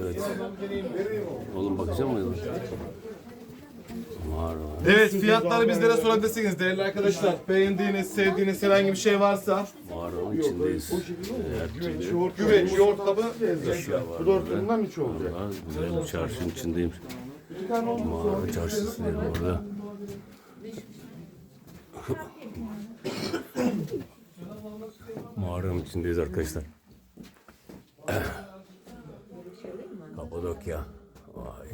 Evet. Oğlum bakacak mıyız? Var var. Evet fiyatları bizlere sorabilirsiniz değerli arkadaşlar. Beğendiğiniz, sevdiğiniz herhangi bir şey varsa. Var onun içindeyiz. Her türlü Güveç, yoğurt kabı. Bu dörtlüğünden üç olacak. Vallahi güzel bir çarşının içindeyim. Mağara çarşısı diyelim orada. Mağaranın içindeyiz arkadaşlar. Kapadokya. Vay.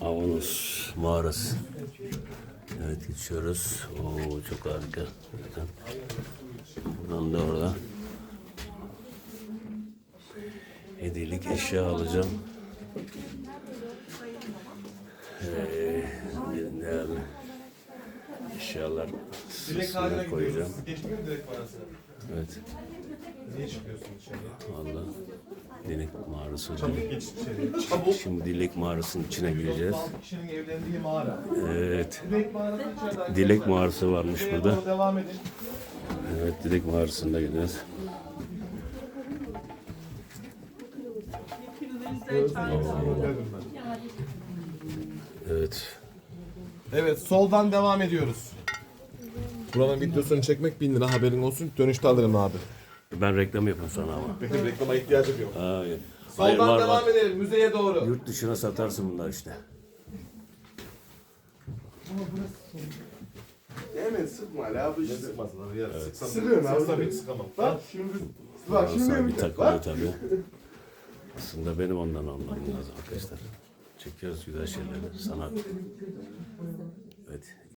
Avanos mağarası. Evet geçiyoruz. Oo çok harika. Zaten. Buradan da orada. Hediyelik eşya alacağım. Ee, değerli eşyalar haline koyacağım. Evet. Niye çıkıyorsun içeriye? Valla Dilek mağarası. Çabuk geç içeriye. Çabuk. Şimdi Dilek mağarasının içine gireceğiz. Altı kişinin evlendiği mağara. Evet. Dilek mağarası varmış burada. doğru Devam edin. Evet Dilek mağarasında gidiyoruz. Evet. Evet soldan devam ediyoruz. Buranın videosunu çekmek 1000 lira haberin olsun. Dönüşte alırım abi. Ben reklam yapayım sana ama. Benim reklama ihtiyacım yok. Hayır. Soldan Hayır, var, devam var. edelim müzeye doğru. Yurt dışına satarsın bunlar işte. Hemen sıkma Ali abi işte. Sıkmasın abi yarın sıksam. Sıkıyorum abi. Sıksam hiç sıkamam. Bak şimdi. Bak Sana bir şimdi. takılıyor tabii. Aslında benim ondan almam lazım arkadaşlar. Çekiyoruz güzel şeyleri. Sanat. Evet.